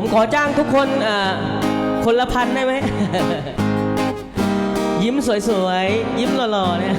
ผมขอจ้างทุกคนคนละพันได้ไหม ยิ้มสวยๆ ยิ้มหล่อๆเนี่ย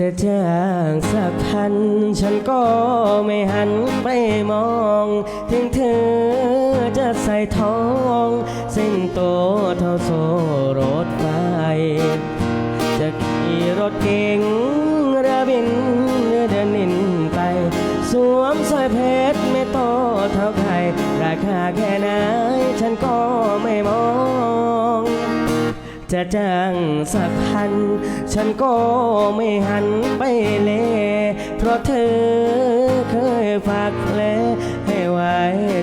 จะจ้างสักพัน ฉันก็ไม่หันไปมอง ถึงเธอจะใส่ทองเส้นโตเท่าโซรถไฟ จะขี่รถเก๋งเรือบินหรือเดินนินไป สวมสร้อยเพชรไม่โตเท่าใคร ราคาแค่ไหนฉันก็ไม่มอง จะจ้างสักพัน ฉันก็ไม่หันไปเลเพราะเธอเคยฝากแผลให้ไว้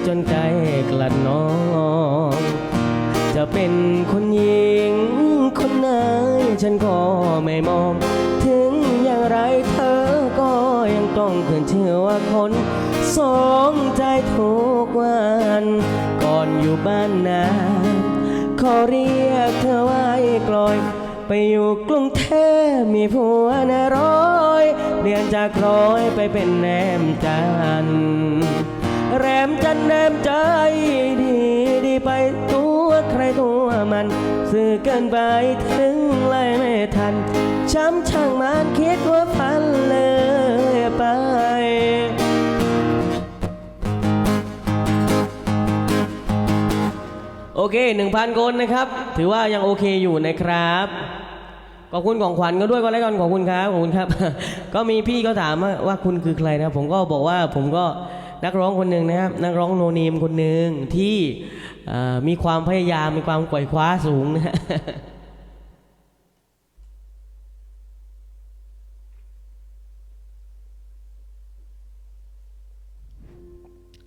จนใจกลัดนอง จะเป็นคนหญิงคนไหนฉันก็ไม่มอง ถึงอย่างไรเธอก็ยังต้องเพื่อนเชื่อว่าคนสองใจทุกวัน ก่อนอยู่บ้านนาขอเรียกเธ กลอย ไปอยู่กรุงเทพมีผัวนาร้อยเปลี่ยนจากร้อยไปเป็นแนมจันแรมจันทร์แรมใจดีดีไปตัวใครตัวมัน สื่อเกินไปถึงไล่ไม่ทัน ช้ำช่างมันคิดว่าพันเลย โอเค 1,000 คนนะครับ ถือว่ายังโอเคอยู่นะครับขอบคุณของขวัญก็ด้วยก็แล้วกันขอบคุณครับขอบคุณครับ ก็มีพี่เขาถามว่าคุณคือใครนะ ผมก็บอกว่าผมก็นักร้องคนหนึ่งนะครับ นักร้องโนเนมคนหนึ่งที่มีความพยายามมีความไขว่คว้าสูงนะฮะ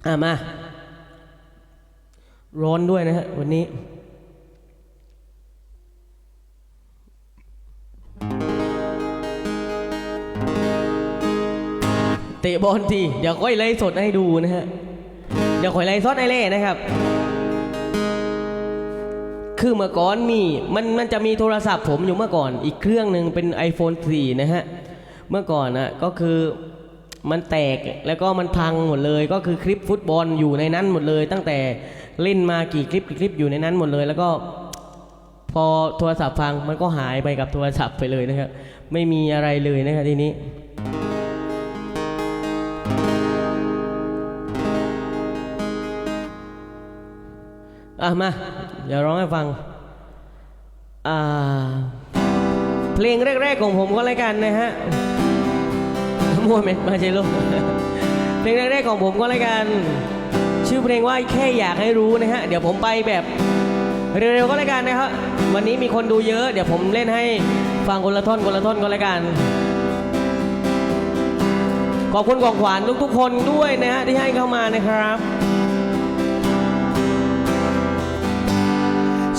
อะมา ร้อนด้วยนะฮะวันนี้ เตะบอลทีเดี๋ยวค่อยไล่สดให้ดูนะฮะ เดี๋ยวค่อยไล่สดให้เล่นะครับ คือเมื่อก่อนมีมันมันจะมีโทรศัพท์ผมอยู่เมื่อก่อน อีกเครื่องหนึ่งเป็น iPhone 4 นะฮะ เมื่อก่อนนะก็คือมันแตกแล้วก็มันพังหมดเลย ก็คือคลิปฟุตบอลอยู่ในนั้นหมดเลยตั้งแต่ เล่นมากี่คลิปกี่คลิปอยู่ในนั้นหมดเลย แล้วก็พอโทรศัพท์พังมันก็หายไปกับโทรศัพท์ไปเลยนะครับ ไม่มีอะไรเลยนะครับทีนี้อะมาเดี๋ยวร้องให้ฟังอ่าเพลงแรก ๆ ของผมก็แล้วกันนะฮะมั่วเม็ดมาเจลูกเพลงแรกๆของผมก็แล้วกัน ชื่อเพลงว่าแค่อยากให้รู้นะฮะ เดี๋ยวผมไปแบบเร็วๆก็แล้วกันนะครับวันนี้มีคนดูเยอะ เดี๋ยวผมเล่นให้ฟังคนละท่อนคนละท่อนก็แล้วกัน ขอบคุณของขวัญทุกๆคนด้วยนะฮะที่ให้เข้ามานะครับ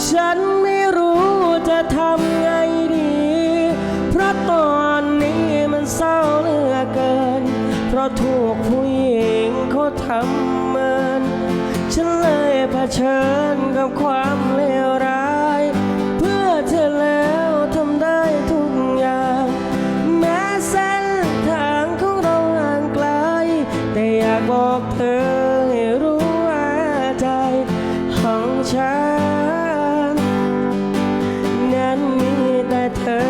ฉันไม่รู้จะทำไงดี เพราะตอนนี้มันเศร้าเหลือเกิน เพราะถูกผู้หญิงเขาทำ ชิญกับความเลวร้าย เพื่อเธอแล้วทำได้ทุกอย่าง แม้เส้นทางของเราห่างไกล แต่อยากบอกเธอให้รู้ว่าใจของฉัน นั้นมีแต่เธอ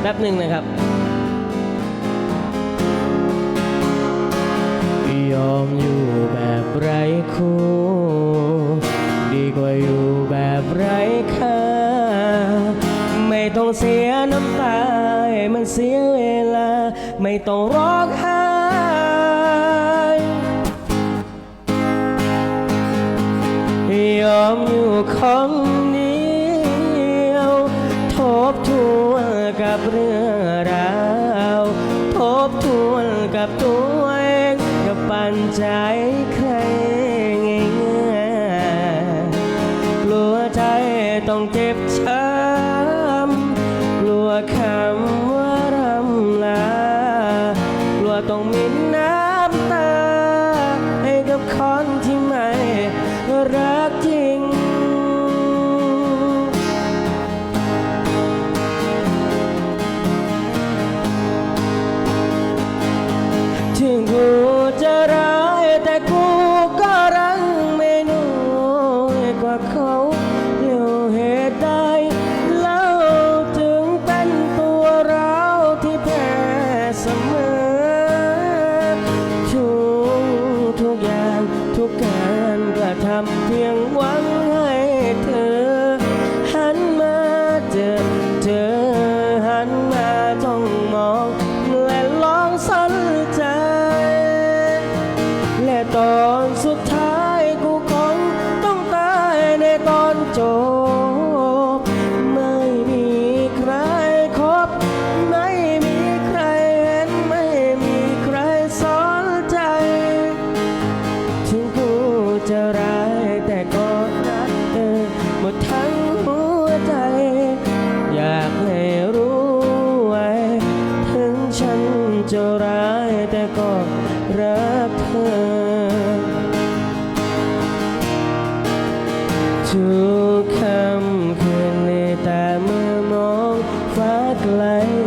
แป๊บหนึ่งนะครับ ไร้คู่ ดีกว่าอยู่แบบไร้ค่าไม่ต้องเสียน้ำตาให้มันเสียเวลา ไม่ต้องร้องไห้ยอมอยู่คนเดียวทบทวนกับเรื่องราว ทบทวนกับตัวเองกับปันใจ go. light.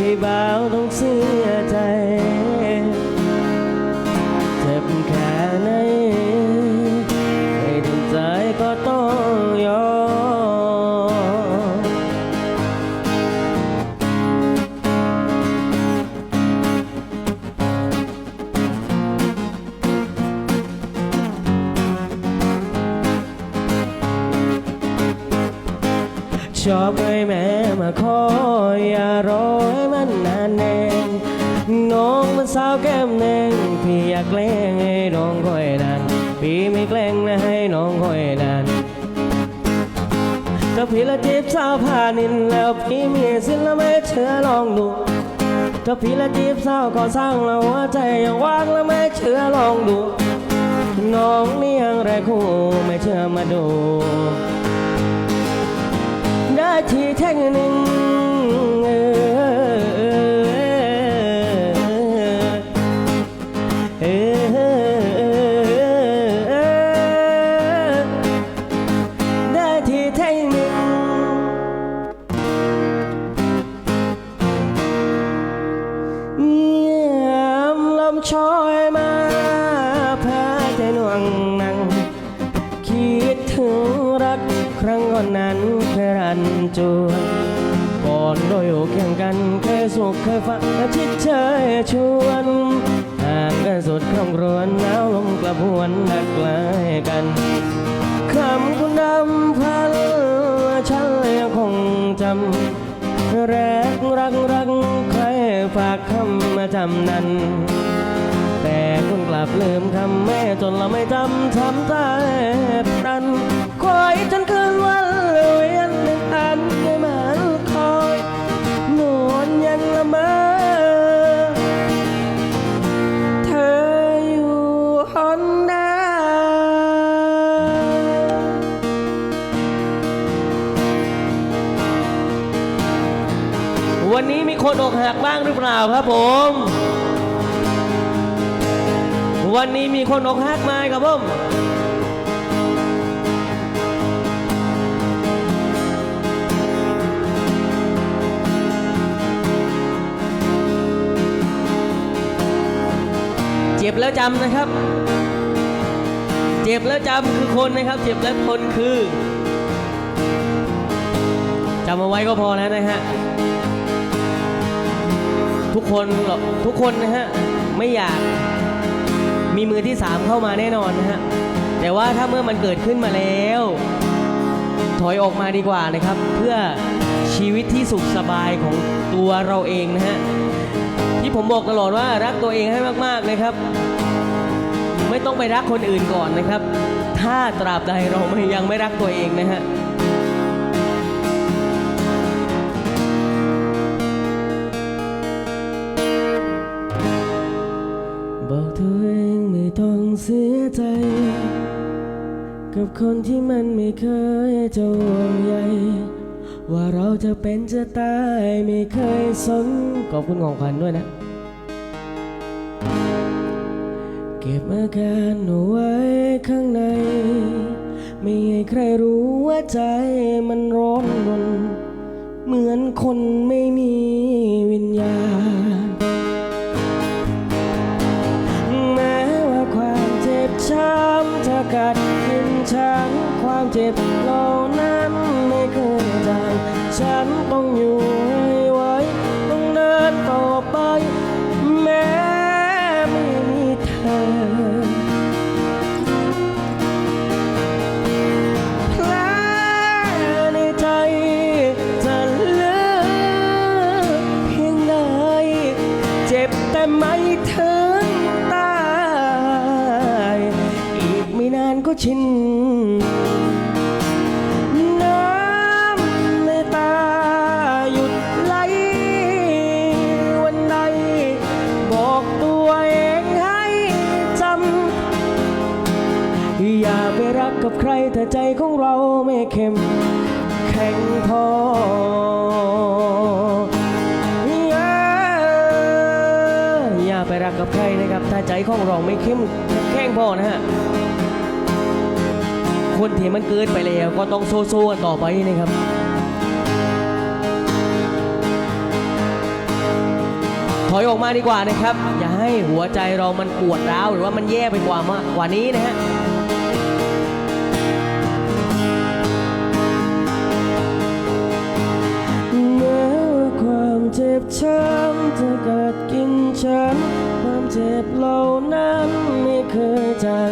ให้บาต้องเสียใจเจ็บแค่ไหนไม่ถึงใจก็ต้องยอมชอบไอ้แม่มาขออย่ารอาวแก้มแดงพี่อยากแกล้งให้น้องคอยนานพี่ไม่แกล้งนะให้น้องคอยนานถ้าพี่ละจีบสาวพานินแล้วพี่มีสินละไม่เชื่อลองดูถ้าพี่ละจีบสาวก็สร้างแล้วหัวใจยังว่างแล้วไม่เชื่อลองดู น้องนี่ยังไรคู่ไม่เชื่อมาดู ได้ทีแท่งหนึ่ง ฝากคำมาจำนั้น แต่คุณกลับลืมคำแม่จนเราไม่จำทำใจนั้นคอยจนคืนวันเวียนหนึ่งอันได้มา คนอกหักบ้างหรือเปล่าครับผม วันนี้มีคนอกหักมาครับผมเจ็บแล้วจำนะครับ เจ็บแล้วจำคือคนนะครับ เจ็บแล้วทนคือจำเอาไว้ก็พอแล้วนะฮะ ทุกคนหรอกทุกคนนะฮะไม่อยากมีมือที่สามเข้ามาแน่นอนนะฮะแต่ว่าถ้าเมื่อมันเกิดขึ้นมาแล้ว ถอยออกมาดีกว่านะครับ เพื่อชีวิตที่สุขสบายของตัวเราเองนะฮะที่ผมบอกตลอดว่ารักตัวเองให้มากๆนะครับ ไม่ต้องไปรักคนอื่นก่อนนะครับ ถ้าตราบใดเราไม่ยังไม่รักตัวเองนะฮะ ใจ กับคนที่มันไม่เคยจะห่วงใยว่าเราจะเป็นจะตายไม่เคยสนขอบคุณของขวัญด้วยนะ เก็บอาการเอาไว้ข้างใน ไม่ให้ใครรู้ว่าใจมันร้อนรนเหมือนคนไม่มีวิญญาณ ความเจ็บเหล่านั้นไม่เคยจางฉันต้องอยู่ งพออย่าไปรักกับใครนะครับ ถ้าใจของเราไม่เข้มแข็งพอนะฮะ คนที่มันเกินไปแล้วก็ต้องโซ่โซ่กันต่อไปนะครับถอยออกมาดีกว่านะครับ อย่าให้หัวใจเรามันปวดร้าวหรือว่ามันแย่ไปกว่ามากกว่านี้นะฮะ เจ็บช้ำเธอเกิดกินฉันความเจ็บเหล่านั้นไม่เคยจาง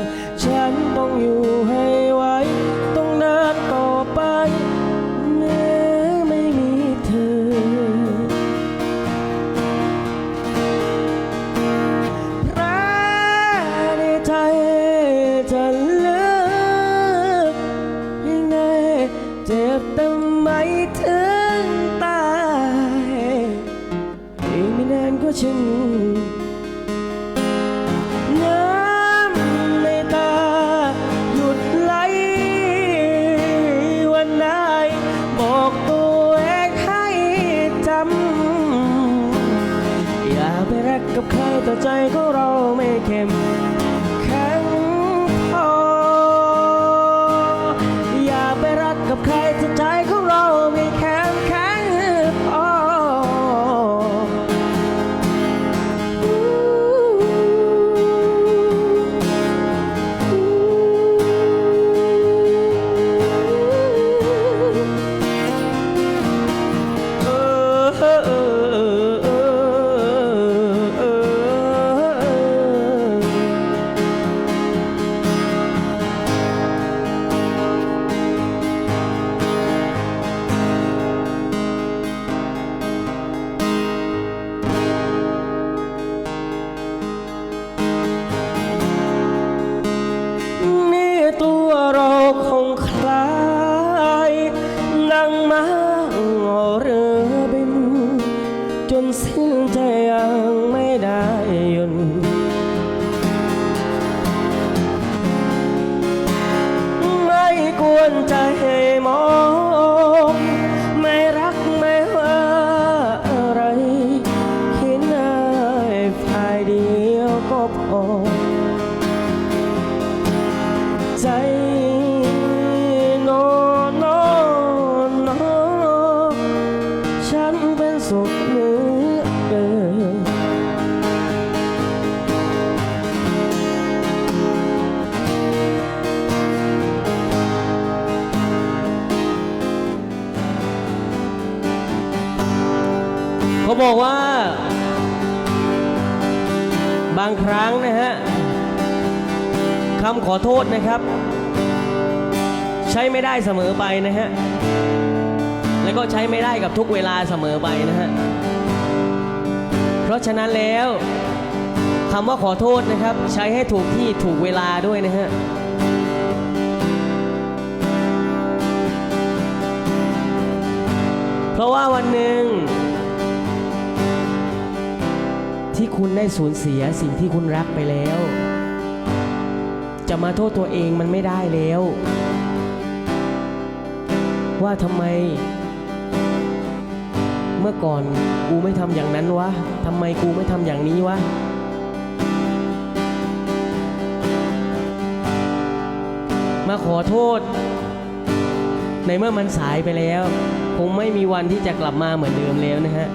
บอกว่า บางครั้งนะฮะคำขอโทษนะครับ ใช้ไม่ได้เสมอไปนะฮะ แล้วก็ใช้ไม่ได้กับทุกเวลาเสมอไปนะฮะ เพราะฉะนั้นแล้วคำว่าขอโทษนะครับ ใช้ให้ถูกที่ถูกเวลาด้วยนะฮะเพราะว่าวันหนึ่ง ที่คุณได้สูญเสียสิ่งที่คุณรักไปแล้ว จะมาโทษตัวเองมันไม่ได้แล้ว ว่าทำไม เมื่อก่อนกูไม่ทำอย่างนั้นวะทำไมกูไม่ทำอย่างนี้วะมาขอโทษ ในเมื่อมันสายไปแล้ว คงไม่มีวันที่จะกลับมาเหมือนเดิมแล้วนะฮะ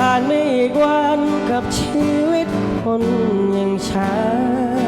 ผ่านไม่อีกวันกับชีวิตคนอย่างฉัน